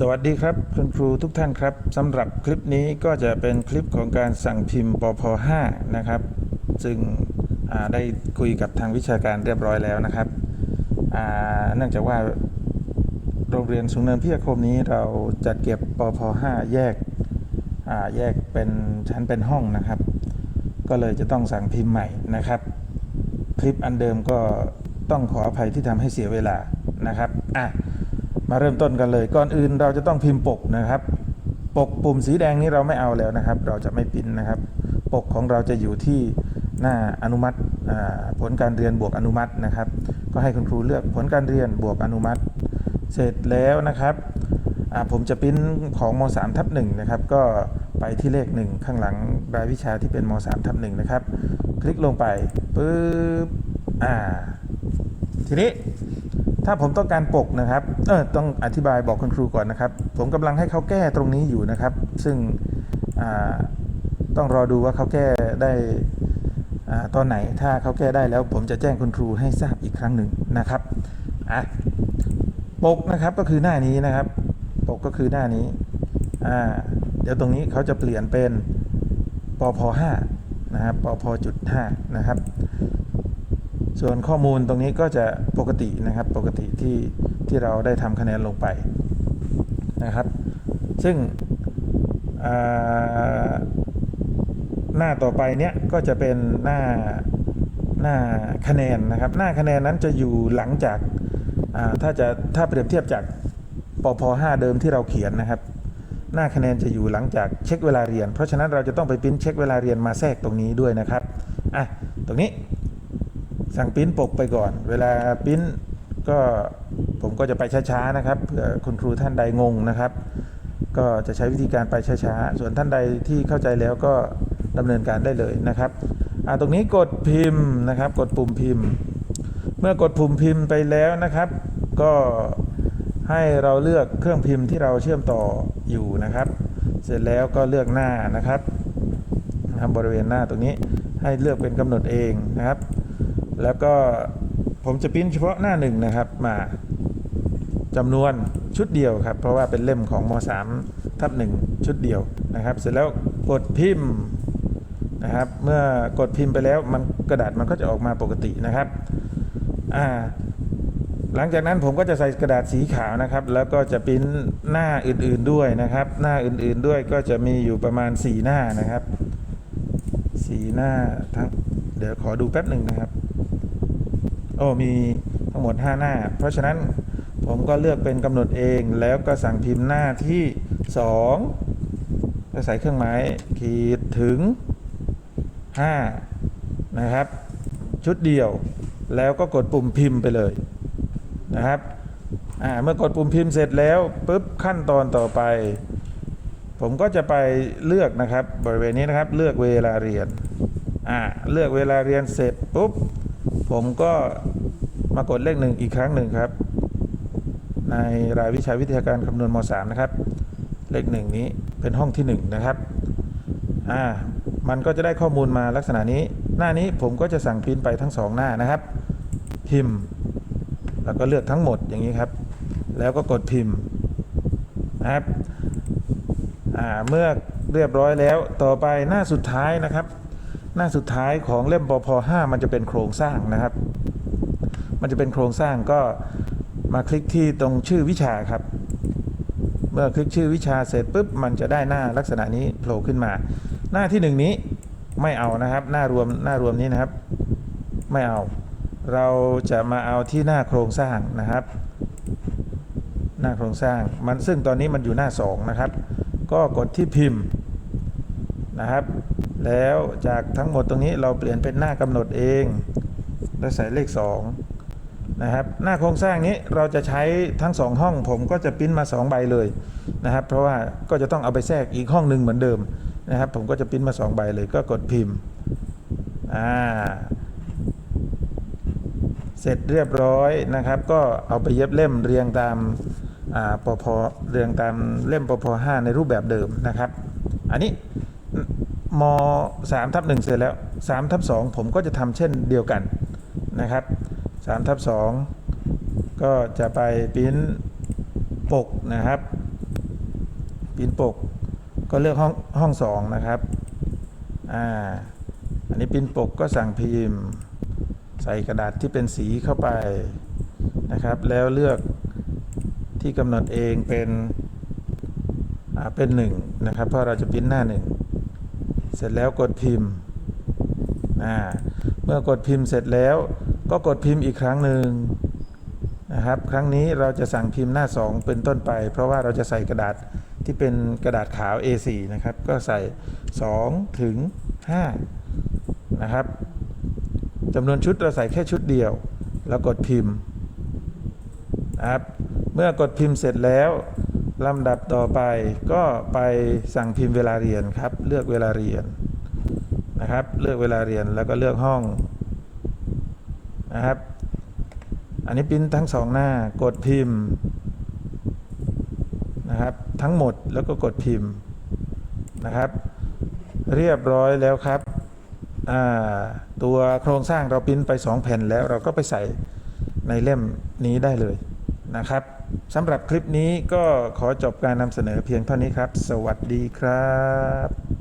สวัสดีครับคุณครูทุกท่านครับสำหรับคลิปนี้ก็จะเป็นคลิปของการสั่งพิมพ์ปพ5นะครับ ซึ่งได้คุยกับทางวิชาการเรียบร้อยแล้วนะครับเนื่องจากว่าโรงเรียนสูงเนินพิทยาคมนี้เราจัดเก็บปพ5แยกแยกเป็นชั้นเป็นห้องนะครับ ก็เลยจะต้องสั่งพิมพ์ใหม่นะครับ คลิปอันเดิมก็ต้องขออภัยที่ทำให้เสียเวลานะครับอะ มาเริ่มต้นกันเลย ก่อนอื่นเราจะต้องพิมพ์ปกนะครับ ปกปุ่มสีแดงนี้เราไม่เอาแล้วนะครับ เราจะไม่พิมพ์นะครับ ปกของเราจะอยู่ที่หน้าอนุมัติผลการเรียนบวกอนุมัตินะครับ ก็ให้คุณครูเลือกผลการเรียนบวกอนุมัติ เสร็จแล้วนะครับผมจะปิ้นของม3ทับ1นะครับ ก็ไปที่เลข 1 ข้างหลังรายวิชาที่เป็นม3ทับ1นะครับ คลิกลงไปปุ๊บอ่าทีนี้ ถ้าผมต้องการปกนะครับ เออต้องอธิบายบอกคุณครูก่อนนะครับ ผมกำลังให้เขาแก้ตรงนี้อยู่นะครับ ซึ่งอ่าต้องรอดูว่าเขาแก้ได้อ่าตอนไหน ถ้าเขาแก้ได้แล้ว ผมจะแจ้งคุณครูให้ทราบอีกครั้งหนึ่งนะครับ อะ ปกนะครับก็คือหน้านี้นะครับ ปกก็คือหน้านี้ อ่า เดี๋ยวตรงนี้เขาจะเปลี่ยนเป็นปพ5นะครับปพจุด5นะครับ ส่วนข้อมูลตรงนี้ก็จะปกตินะครับปกติที่ที่เราได้ทำคะแนนลงไปนะครับ ซึ่งหน้าต่อไปเนี้ยก็จะเป็นหน้าหน้าคะแนนนะครับ หน้าคะแนนนั้นจะอยู่หลังจากาถ้าจะถ้าเปรียบเทียบจากปพ5เดิมที่เราเขียนนะครับ หน้าคะแนนจะอยู่หลังจากเช็คเวลาเรียน เพราะฉะนั้นเราจะต้องไปปริ้นเช็คเวลาเรียนมาแทรกตรงนี้ด้วยนะครับอะตรงนี้ สั่งปิ้นปกไปก่อน เวลาปิ้นก็ผมก็จะไปช้าๆนะครับเผื่อคุณครูท่านใดงงนะครับ ก็จะใช้วิธีการไปช้าๆส่วนท่านใดที่เข้าใจแล้วก็ดำเนินการได้เลยนะครับตรงนี้กดพิมพ์นะครับ กดปุ่มพิมพ์ เมื่อกดปุ่มพิมพ์ไปแล้วนะครับ ก็ให้เราเลือกเครื่องพิมพ์ที่เราเชื่อมต่ออยู่นะครับ เสร็จแล้วก็เลือกหน้านะครับนะครับบริเวณหน้าตรงนี้ให้เลือกเป็นกำหนดเองนะครับ แล้วก็ผมจะปริ้นเฉพาะหน้าหนึ่งนะครับมาจำนวนชุดเดียวครับ เพราะว่าเป็นเล่มของม3ทับหนึ่งชุดเดียวนะครับ เสร็จแล้วกดพิมพ์นะครับ เมื่อกดพิมพ์ไปแล้วมันกระดาษมันก็จะออกมาปกตินะครับอ่าหลังจากนั้นผมก็จะใส่กระดาษสีขาวนะครับ แล้วก็จะปริ้นหน้าอื่นๆด้วยนะครับ หน้าอื่นๆด้วยก็จะมีอยู่ประมาณ 4 หน้านะครับสีหน้าทั้งเดี๋ยวขอดูแป๊บหนึ่งนะครับ โอ้มีทั้งหมด 5 หน้า เพราะฉะนั้นผมก็เลือกเป็นกำหนดเองแล้วก็สั่งพิมพ์หน้าที่2ก็ใส่เครื่องหมายขีดถึง 5 นะครับ ชุดเดียวแล้วก็กดปุ่มพิมพ์ไปเลยนะครับเมื่อกดปุ่มพิมพ์เสร็จแล้วปุ๊บขั้นตอนต่อไป ผมก็จะไปเลือกนะครับบริเวณนี้นะครับเลือกเวลาเรียนเลือกเวลาเรียนเสร็จปุ๊บ ผมก็มากดเลขหนึ่งอีกครั้งหนึ่งครับ ในรายวิชาวิทยาการคำนวณม .3 นะครับ เลขหนึ่งนี้เป็นห้องที่หนึ่งนะครับอ่ามันก็จะได้ข้อมูลมาลักษณะนี้ หน้านี้ผมก็จะสั่งพิมพ์ไปทั้งสองหน้านะครับ พิมพ์ แล้วก็เลือกทั้งหมดอย่างนี้ครับ แล้วก็กดพิมพ์นะครับอ่าเมื่อเรียบร้อยแล้วต่อไปหน้าสุดท้ายนะครับ หน้าสุดท้ายของเล่มปพ5มันจะเป็นโครงสร้างนะครับ มันจะเป็นโครงสร้างก็มาคลิกที่ตรงชื่อวิชาครับ เมื่อคลิกชื่อวิชาเสร็จปุ๊บมันจะได้หน้าลักษณะนี้โผล่ขึ้นมา หน้าที่หนึ่งนี้ไม่เอานะครับ หน้ารวมหน้ารวมนี้นะครับ ไม่เอา เราจะมาเอาที่หน้าโครงสร้างนะครับ หน้าโครงสร้างมันซึ่งตอนนี้มันอยู่หน้า2นะครับ ก็กดที่พิมพ์นะครับ แล้วจากทั้งหมดตรงนี้เราเปลี่ยนเป็นหน้ากำหนดเองแล้วใส่เลข2นะครับหน้าโครงสร้างนี้เราจะใช้ทั้ง 2 ห้องผมก็จะปริ้นมา 2 ใบเลยนะครับเพราะว่าก็จะต้องเอาไปแทรกอีกห้องหนึ่งเหมือนเดิมนะครับผมก็จะปริ้นมา 2 ใบเลยก็กดพิมพ์อ่าเสร็จเรียบร้อยนะครับ ก็เอาไปเย็บเล่มเรียงตามอ่าปพเรียงตามเล่มปพ5ในรูปแบบเดิมนะครับ อันนี้ ม3ทับ1เสร็จแล้ว3ทับ2ผมก็จะทำเช่นเดียวกันนะครับ3ทับ2ก็จะไปปริ้นปกนะครับพิมพ์ปก ก็เลือกห้องห้องสองนะครับอ่าอันนี้พิมพ์ปกก็สั่งพิมพ์ ใส่กระดาษที่เป็นสีเข้าไปนะครับ แล้วเลือกที่กำหนดเองเป็นอ่าเป็นหนึ่งนะครับเพราะเราจะพิมพ์หน้าหนึ่ง เสร็จแล้วกดพิมพ์อ่าเมื่อกดพิมพ์เสร็จแล้วก็กดพิมพ์อีกครั้งหนึ่งนะครับ ครั้งนี้เราจะสั่งพิมพ์หน้า 2 เป็นต้นไป เพราะว่าเราจะใส่กระดาษที่เป็นกระดาษขาว A4 นะครับ ก็ใส่ 2 ถึง 5 นะครับจำนวนชุดเราใส่แค่ชุดเดียว แล้วกดพิมพ์นะครับ เมื่อกดพิมพ์เสร็จแล้ว ลำดับต่อไปก็ไปสั่งพิมพ์เวลาเรียนครับ เลือกเวลาเรียนนะครับ เลือกเวลาเรียนแล้วก็เลือกห้องนะครับ อันนี้ปริ้นทั้งสองหน้ากดพิมพ์นะครับ ทั้งหมดแล้วก็กดพิมพ์นะครับ เรียบร้อยแล้วครับตัวโครงสร้างเราปริ้นไป 2 แผ่นแล้วเราก็ไปใส่ในเล่มนี้ได้เลยนะครับ สำหรับคลิปนี้ก็ขอจบการนำเสนอเพียงเท่านี้ครับ สวัสดีครับ